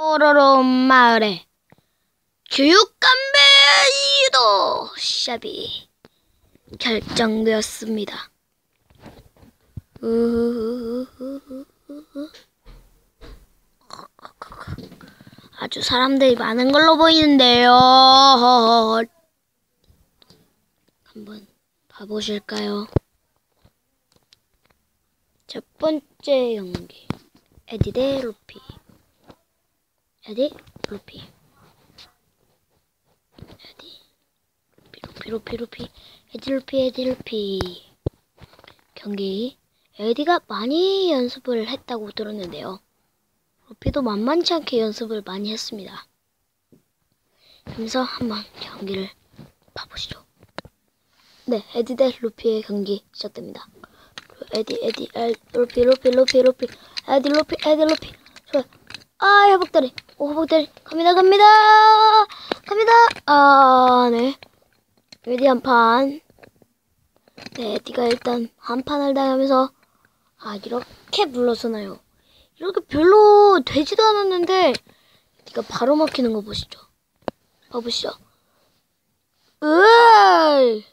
뽀로로 마을에 교육감배 유도 샵이 결정되었습니다. 아주 사람들이 많은 걸로 보이는데요. 한번 봐보실까요? 첫 번째 연기 에디 대 루피 에디 루피 에디 루피 루피 루피 에디 루피 에디 루피 경기 에디가 많이 연습을 했다고 들었는데요. 루피도 만만치 않게 연습을 많이 했습니다. 그래서 한번 경기를 봐보시죠. 네, 에디 대 루피의 경기 시작됩니다. 에디, 에디, 에, 루피, 루피, 루피, 루피, 에디, 루피, 에디, 루피. 좋아요. 아, 회복다리. 오, 회복다리. 갑니다, 갑니다. 갑니다. 아, 네. 에디 한 판. 네, 일단 한 판을 당하면서, 아, 이렇게 물러서나요. 이렇게 별로 되지도 않았는데, 에디가 바로 막히는 거 보시죠. 봐보시죠. 으이!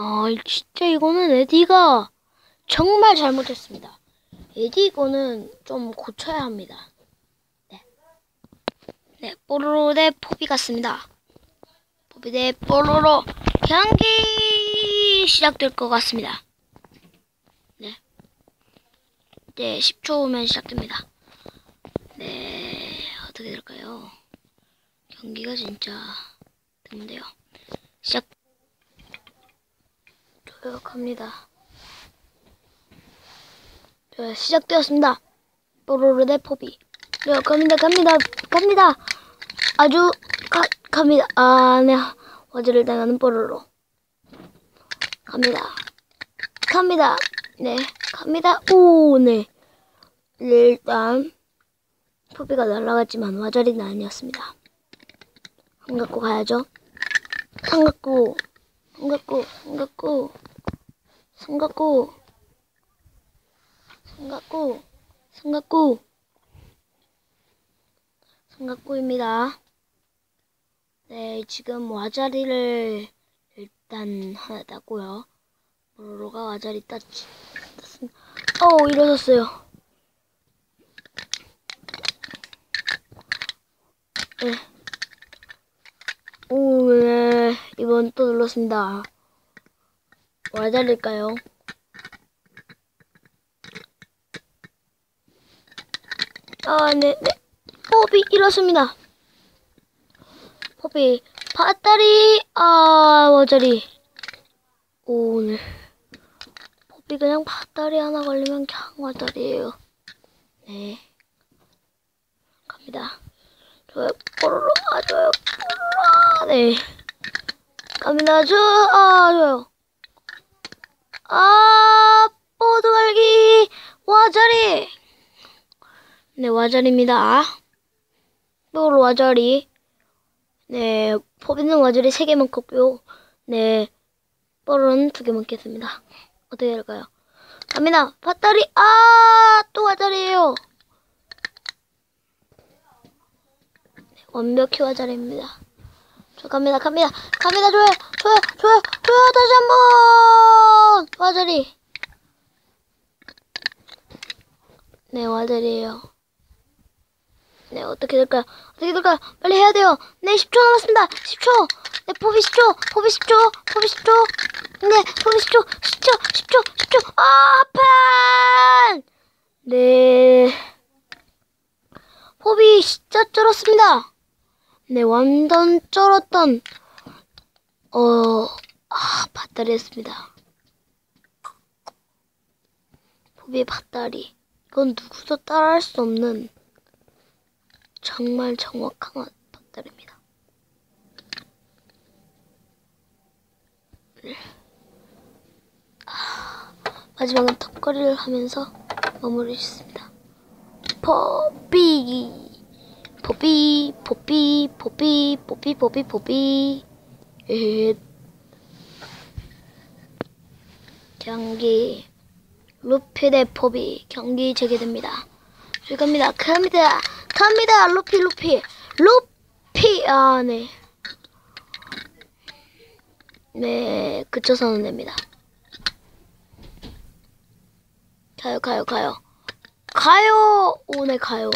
아, 진짜 이거는 에디가 정말 잘못했습니다. 에디 이거는 좀 고쳐야 합니다. 네. 네, 뽀로로 대 포비 같습니다. 포비 대 뽀로로 경기 시작될 것 같습니다. 네. 네, 10초 후면 시작됩니다. 네, 어떻게 될까요? 경기가 진짜 드문데요. 시작. 갑니다. 저 시작되었습니다. 뽀로로 대 포비. 저 갑니다 갑니다 갑니다. 아주 가 갑니다. 아 네. 화제를 당하는 뽀로로. 갑니다. 갑니다. 네. 갑니다. 오 네. 일단 포비가 날아갔지만 와자리는 아니었습니다. 한 갖고 가야죠. 한 갖고 삼각구, 삼각구, 삼각구, 삼각구, 삼각구, 삼각구입니다. 네, 지금 와자리를 일단 하나 땄고요. 뽀로로가 와자리 땄지. 땄습니다. 어우, 일어섰어요. 네. 오, 네. 이번 또 눌렀습니다. 와자릴까요? 아, 네, 네. 포비 일었습니다. 포비, 밭다리, 아, 와자리. 오, 네. 포비 그냥 밭다리 하나 걸리면 그냥 와자리예요. 네. 갑니다. 좋아요, 뽀로로, 아, 좋아요, 뽀로로, 네. 갑니다. 저, 아, 좋아요. 아, 뽀드갈기, 와자리. 네, 와자리입니다. 뽀로 와자리. 네, 포비는 와자리 3개만 컸고요. 네, 뽀로는 2개만 깼습니다. 어떻게 될까요? 갑니다. 밭다리, 아, 또 와자리예요. 네, 완벽히 와자리입니다. 저 갑니다, 갑니다, 갑니다, 좋아요, 좋아요, 좋아요, 좋아요, 다시 한 번! 와자리. 네, 와자리에요. 네, 어떻게 될까요? 어떻게 될까요? 빨리 해야 돼요. 네, 10초 남았습니다. 10초. 네, 포비 10초, 포비 10초, 포비 10초. 네, 포비 10초, 10초, 10초, 10초. 아, 판! 네. 포비 진짜 쩔었습니다. 네, 완전 쩔었던, 어, 아, 밭다리였습니다. 포비의 밭다리. 이건 누구도 따라할 수 없는 정말 정확한 밭다리입니다. 네. 아, 마지막은 턱걸이를 하면서 마무리 짓습니다. 포비! 포비, 포비, 포비, 포비, 포비. 에 경기 루피 대 포비 경기 재개됩니다. 갑니다. 갑니다. 갑니다. 루피 루피 루피 아 네. 네 그쳐서는 됩니다. 가요 가요 가요 가요 오네 가요.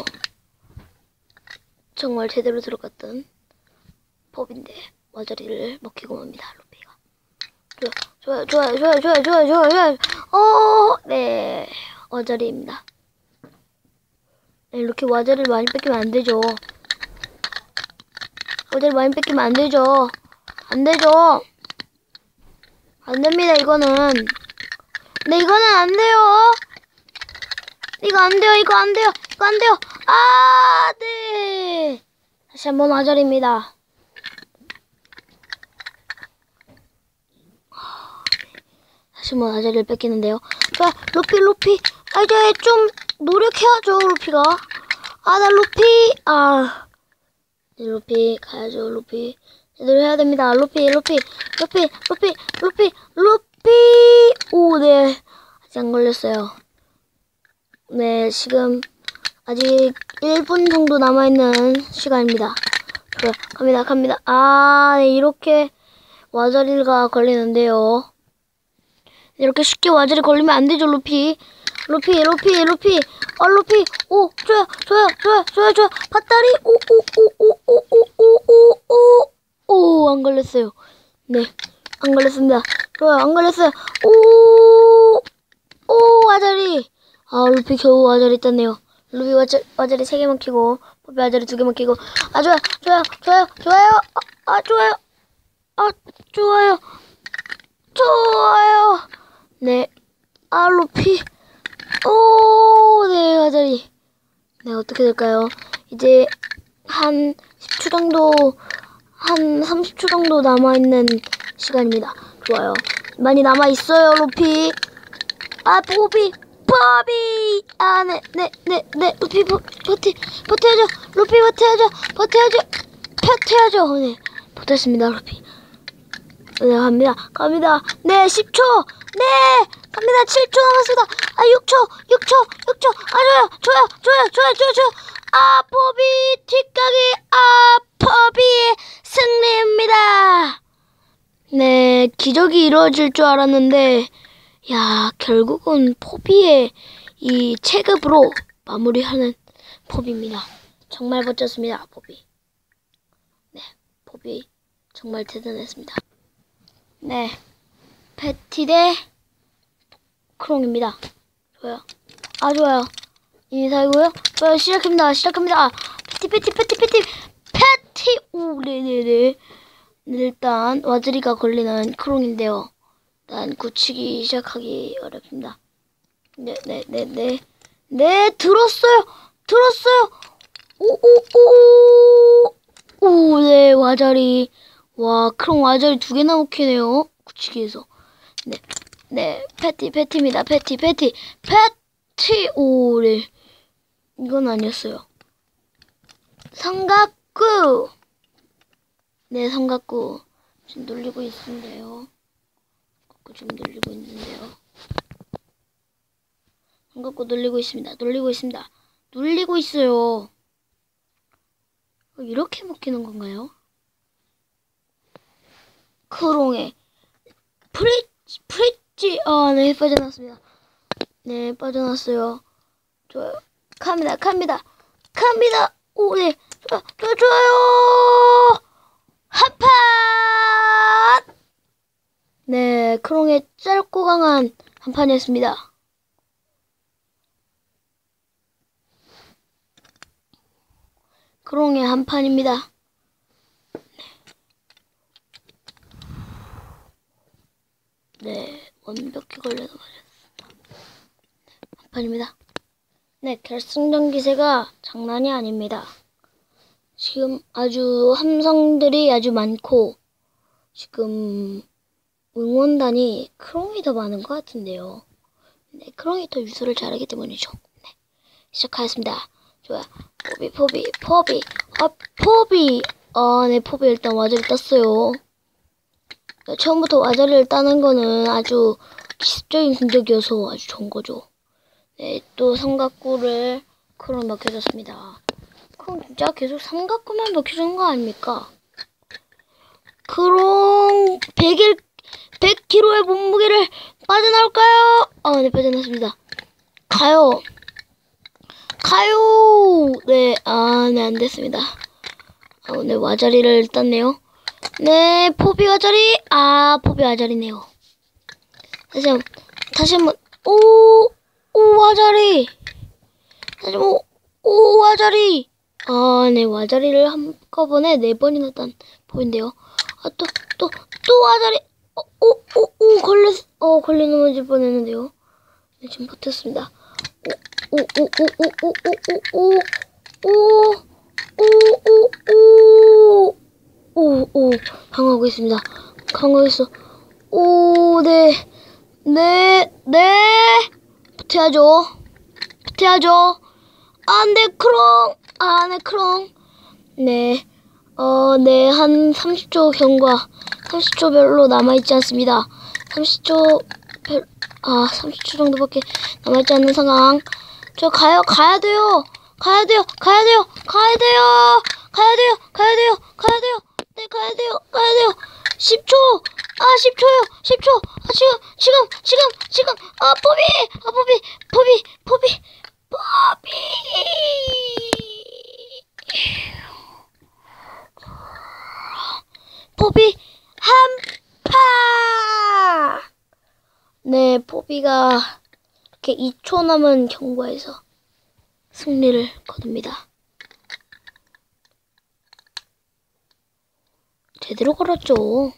정말 제대로 들어갔던 법인데 와자리를 먹히고 맙니다. 루피가. 좋아요, 좋아요, 좋아요, 좋아요, 좋아요, 좋아요, 좋아요. 어, 네, 와자리입니다. 네, 이렇게 와자리를 많이 뺏기면 안 되죠. 와자리 많이 뺏기면 안 되죠. 안 되죠. 안 됩니다, 이거는. 네, 이거는 안 돼요. 이거 안 돼요, 이거 안 돼요, 이거 안 돼요. 아, 네. 다시 한번 와자리입니다. 다시 한번 아자리를 뺏기는데요. 자, 루피, 루피. 아, 이제 좀 노력해야죠, 루피가. 아, 나 루피. 아. 네, 루피, 가야죠, 루피. 제대로 해야 됩니다. 루피, 루피, 루피, 루피, 루피, 루피. 오, 네. 아직 안 걸렸어요. 네, 지금 아직 1분 정도 남아있는 시간입니다. 그래, 갑니다, 갑니다. 아, 네, 이렇게 와자리가 걸리는데요. 이렇게 쉽게 와자리 걸리면 안 되죠, 루피. 루피, 루피, 루피. 어, 루피. 오, 좋아요, 좋아요, 좋아요, 좋아요, 좋아요. 밭다리. 오, 오, 오, 오, 오, 오, 오, 오, 오. 오, 안 걸렸어요. 네, 안 걸렸습니다. 좋아요, 안 걸렸어요. 오, 오, 와자리. 아, 루피 겨우 와자리 땄네요. 루피 와자리, 와자리 3개 먹히고, 포비 와자리 2개 먹히고. 아, 좋아요, 좋아요, 좋아요, 좋아요. 아, 아 좋아요. 아, 좋아요. 좋아요. 네. 아, 루피. 오, 네, 와자리. 네, 어떻게 될까요? 이제 한 10초 정도, 한 30초 정도 남아있는 시간입니다. 좋아요. 많이 남아있어요, 루피. 아, 포비, 포비. 아, 네, 네, 네, 네. 루피, 버, 버티, 버텨야죠. 루피 버텨야죠. 버텨야죠. 버텨야죠. 네, 버텼습니다, 루피. 네, 갑니다. 갑니다. 네, 10초. 네, 갑니다. 7초 남았습니다. 아, 6초, 6초, 6초. 아, 좋아요, 좋아요, 좋아요, 좋아요, 좋아요, 좋아요. 아, 포비, 뒷가기, 아, 포비의 승리입니다. 네, 기적이 이루어질 줄 알았는데, 야, 결국은 포비의 이 체급으로 마무리하는 포비입니다. 정말 멋졌습니다, 포비. 네, 포비 정말 대단했습니다. 네, 패티 대 크롱입니다. 좋아요. 아, 좋아요. 인사이고요. 좋아요, 시작합니다. 시작합니다. 패티, 패티, 패티, 패티, 패티! 오, 네네네. 네, 일단, 와즈리가 걸리는 크롱인데요. 일단, 굳히기 시작하기 어렵습니다. 네, 네, 네, 네. 네, 들었어요! 들었어요! 오, 오, 오! 오, 네, 와자리. 와, 크롱 와자리 두 개나 먹히네요. 굳히기에서. 네, 네, 패티, 패티입니다. 패티, 패티, 패티! 오, 네. 이건 아니었어요. 삼각구! 네, 삼각구. 지금 눌리고 있는데요. 삼각구 지금 눌리고 있는데요. 삼각구 눌리고 있습니다. 눌리고 있습니다. 눌리고 있어요. 이렇게 먹히는 건가요? 크롱에 프리치 프리치 아네 빠져났습니다. 네 빠져났어요. 좋아요. 갑니다 갑니다 갑니다. 오네 좋아 좋아 좋아요. 한판 네 크롱의 짧고 강한 한 판이었습니다. 크롱의 한 판입니다. 네, 완벽히 걸려서 말했습니다. 한 판입니다. 네, 결승전 기세가 장난이 아닙니다. 지금 아주 함성들이 아주 많고, 지금 응원단이 크롱이 더 많은 것 같은데요. 네, 크롱이 더 유수를 잘하기 때문이죠. 네, 시작하겠습니다. 좋아요. 포비, 포비, 포비, 아, 포비. 아, 네, 포비 일단 와저리 떴어요. 네, 처음부터 와자리를 따는 거는 아주 기습적인 공격이어서 아주 좋은 거죠. 네, 또 삼각구를 크롱 먹혀줬습니다. 크롱 진짜 계속 삼각구만 먹혀주는 거 아닙니까? 크롱 100일 100kg의 몸무게를 빠져나올까요? 아, 네, 빠져나왔습니다. 가요. 가요. 네, 아, 네, 안 됐습니다. 아, 오늘 와자리를 땄네요. 네, 포비 와자리. 아, 포비 와자리네요. 다시 한 번, 다시 한 번. 오, 오, 와자리. 다시 한 번, 오, 와자리. 아, 네, 와자리를 한꺼번에 네 번이나 딴 포인데요. 아, 또, 또, 또 와자리. 어, 오, 오, 오, 걸렸, 어, 걸려 넘어질 뻔 했는데요. 네, 지금 버텼습니다. 오, 오, 오, 오, 오, 오, 오, 오, 오, 오, 오, 오, 오, 오, 강하고 있습니다. 있어. 오, 네, 네, 네, 버텨야죠. 버텨야죠. 안 돼, 크롱. 아, 네, 크롱. 네, 어, 네, 한 30초 경과. 30초 별로 남아있지 않습니다. 30초 별, 아, 30초 정도밖에 남아있지 않는 상황. 저 가요, 가야 돼요. 가야 돼요, 가야 돼요, 가야 돼요, 가야 돼요, 가야 돼요, 가야 돼요. 네, 가야 돼요, 가야 돼요. 10초, 아, 10초요, 10초. 아, 지금, 지금, 지금, 지금. 아, 포비, 아, 포비, 포비, 포비, 포비. 포비 한파. 네, 포비가 이렇게 2초 남은 경과에서 승리를 거둡니다. 제대로 걸었죠. 우와,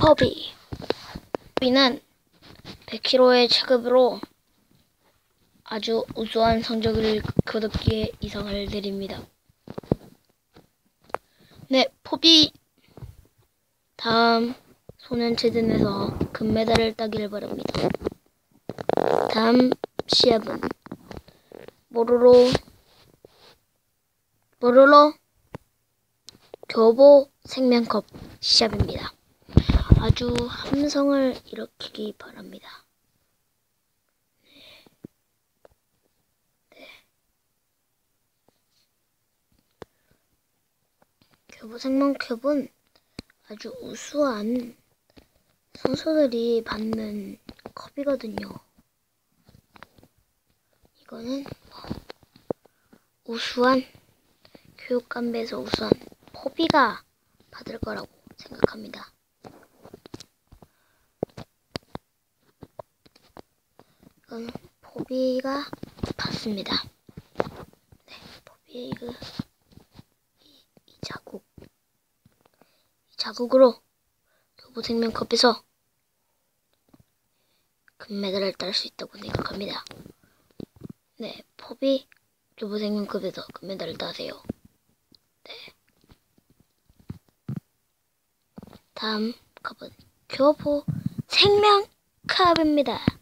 포비. 포비는 100kg의 체급으로 아주 우수한 성적을 거뒀기에 이상을 드립니다. 네, 포비 다음 소년체전에서 금메달을 따기를 바랍니다. 다음 시합은 모로로 모로로 교보 생명컵 시합입니다. 아주 함성을 일으키기 바랍니다. 교보 생명컵은 아주 우수한 선수들이 받는 컵이거든요. 이거는 뭐 우수한 교육감배에서 우수한 포비가 받을 거라고 생각합니다. 이건 포비가 받습니다. 네, 포비의 그, 이, 이 자국. 이 자국으로 교보생명컵에서 금메달을 딸 수 있다고 생각합니다. 네, 포비 교보생명컵에서 금메달을 따세요. 네. 다음 컵은 교보 생명컵입니다.